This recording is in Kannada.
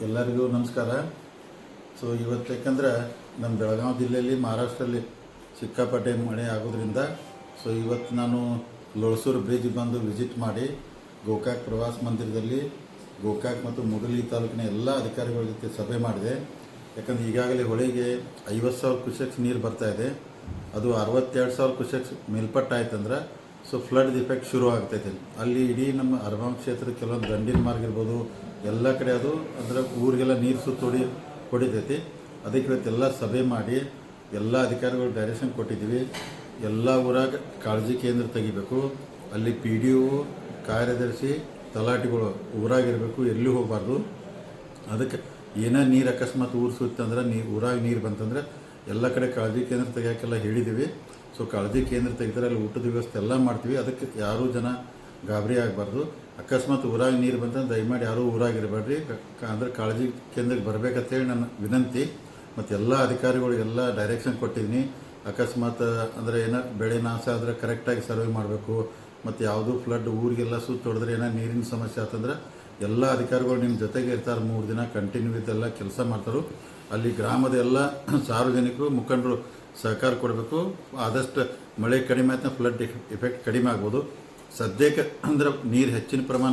ಎಲ್ಲರಿಗೂ ನಮಸ್ಕಾರ. ಸೊ, ಇವತ್ತು ಯಾಕಂದ್ರೆ ನಮ್ಮ ಬೆಳಗಾವಿ ಜಿಲ್ಲೆಯಲ್ಲಿ, ಮಹಾರಾಷ್ಟ್ರಲ್ಲಿ ಸಿಕ್ಕಾಪಟ್ಟೆ ಮಳೆ ಆಗೋದ್ರಿಂದ, ಸೊ, ಇವತ್ತು ನಾನು ಲೋಳ್ಸೂರು ಬ್ರಿಡ್ಜ್ ಬಂದು ವಿಸಿಟ್ ಮಾಡಿ, ಗೋಕಾಕ್ ಪ್ರವಾಸ ಮಂದಿರದಲ್ಲಿ, ಗೋಕಾಕ್ ಮತ್ತು ಮುಗಲಿ ತಾಲೂಕಿನ ಎಲ್ಲ ಅಧಿಕಾರಿಗಳ ಜೊತೆ ಸಭೆ ಮಾಡಿದೆ. ಯಾಕಂದ್ರೆ ಈಗಾಗಲೇ ಹೊಳೆಗೆ ಐವತ್ತು ಸಾವಿರ ನೀರು ಬರ್ತಾ ಇದೆ. ಅದು ಅರವತ್ತೆರಡು ಸಾವಿರ ಕ್ಯೂಸೆಕ್ಸ್ ಮೇಲ್ಪಟ್ಟು ಆಯ್ತಂದ್ರೆ ಸೊ ಫ್ಲಡ್ ಇಫೆಕ್ಟ್ ಶುರು ಆಗ್ತೈತೆ. ಅಲ್ಲಿ ಇಡೀ ನಮ್ಮ ಅರ್ಬನ್ ಕ್ಷೇತ್ರದ ಕೆಲವೊಂದು ದಂಡಿನ ಮಾರ್ಗ ಇರ್ಬೋದು, ಎಲ್ಲ ಕಡೆ ಅದು ಅಂದರೆ ಊರಿಗೆಲ್ಲ ನೀರು ಸುತ್ತೋಡಿ ಹೊಡಿತೈತಿ. ಅದಕ್ಕೆ ಇವತ್ತೆಲ್ಲ ಸಭೆ ಮಾಡಿ, ಎಲ್ಲ ಅಧಿಕಾರಿಗಳು ಡೈರೆಕ್ಷನ್ ಕೊಟ್ಟಿದ್ದೀವಿ. ಎಲ್ಲ ಊರಾಗ ಕಾಳಜಿ ಕೇಂದ್ರ ತೆಗಿಬೇಕು. ಅಲ್ಲಿ ಪಿ ಡಿ ಒ ಕಾರ್ಯದರ್ಶಿ, ತಲಾಟಿಗಳು ಊರಾಗಿರಬೇಕು, ಎಲ್ಲಿ ಹೋಗಬಾರ್ದು. ಅದಕ್ಕೆ ಏನೇ ನೀರು ಅಕಸ್ಮಾತ್ ಊರು ಸುತ್ತಂದ್ರೆ ನೀರು ಊರಾಗ ನೀರು ಬಂತಂದ್ರೆ ಎಲ್ಲ ಕಡೆ ಕಾಳಜಿ ಕೇಂದ್ರ ತೆಗಿಯೋಕ್ಕೆಲ್ಲ ಹೇಳಿದ್ದೀವಿ. ಸೊ ಕಾಳಜಿ ಕೇಂದ್ರ ತೆಗೆದ್ರೆ ಅಲ್ಲಿ ಊಟದ ವ್ಯವಸ್ಥೆ ಎಲ್ಲ ಮಾಡ್ತೀವಿ. ಅದಕ್ಕೆ ಯಾರೂ ಜನ ಗಾಬರಿ ಆಗಬಾರ್ದು. ಅಕಸ್ಮಾತ್ ಊರಾಗ ನೀರು ಬಂತಂದ್ರೆ ದಯಮಾಡಿ ಯಾರೂ ಊರಾಗಿರಬೇಡ್ರಿ. ಅಂದರೆ ಕಾಳಜಿ ಕೇಂದ್ರಕ್ಕೆ ಬರ್ಬೇಕಂತೇಳಿ ನನ್ನ ವಿನಂತಿ. ಮತ್ತು ಎಲ್ಲ ಅಧಿಕಾರಿಗಳಿಗೆಲ್ಲ ಡೈರೆಕ್ಷನ್ ಕೊಟ್ಟಿದ್ದೀನಿ ಅಕಸ್ಮಾತ್, ಅಂದರೆ ಏನೋ ಬೆಳೆ ನಾಶ ಆದರೆ ಕರೆಕ್ಟಾಗಿ ಸರ್ವೆ ಮಾಡಬೇಕು. ಮತ್ತು ಯಾವುದೂ ಫ್ಲಡ್ ಊರಿಗೆಲ್ಲ ಸುತ್ತ ಹೊಡೆದ್ರೆ ಏನೋ ನೀರಿನ ಸಮಸ್ಯೆ ಆತಂದ್ರೆ ಎಲ್ಲ ಅಧಿಕಾರಿಗಳು ನಿಮ್ಮ ಜೊತೆಗೆ ಇರ್ತಾರೆ. ಮೂರು ದಿನ ಕಂಟಿನ್ಯೂ ಇದೆಲ್ಲ ಕೆಲಸ ಮಾಡ್ತಾರೆ. ಅಲ್ಲಿ ಗ್ರಾಮದ ಎಲ್ಲ ಸಾರ್ವಜನಿಕರು, ಮುಖಂಡರು ಸಹಕಾರ ಕೊಡಬೇಕು. ಆದಷ್ಟು ಮಳೆ ಕಡಿಮೆ ಆಯ್ತು ಫ್ಲಡ್ ಎಫೆಕ್ಟ್ ಕಡಿಮೆ ಆಗ್ಬೋದು. ಸದ್ಯಕ್ಕೆ ಅಂದ್ರೆ ನೀರು ಹೆಚ್ಚಿನ ಪ್ರಮಾಣ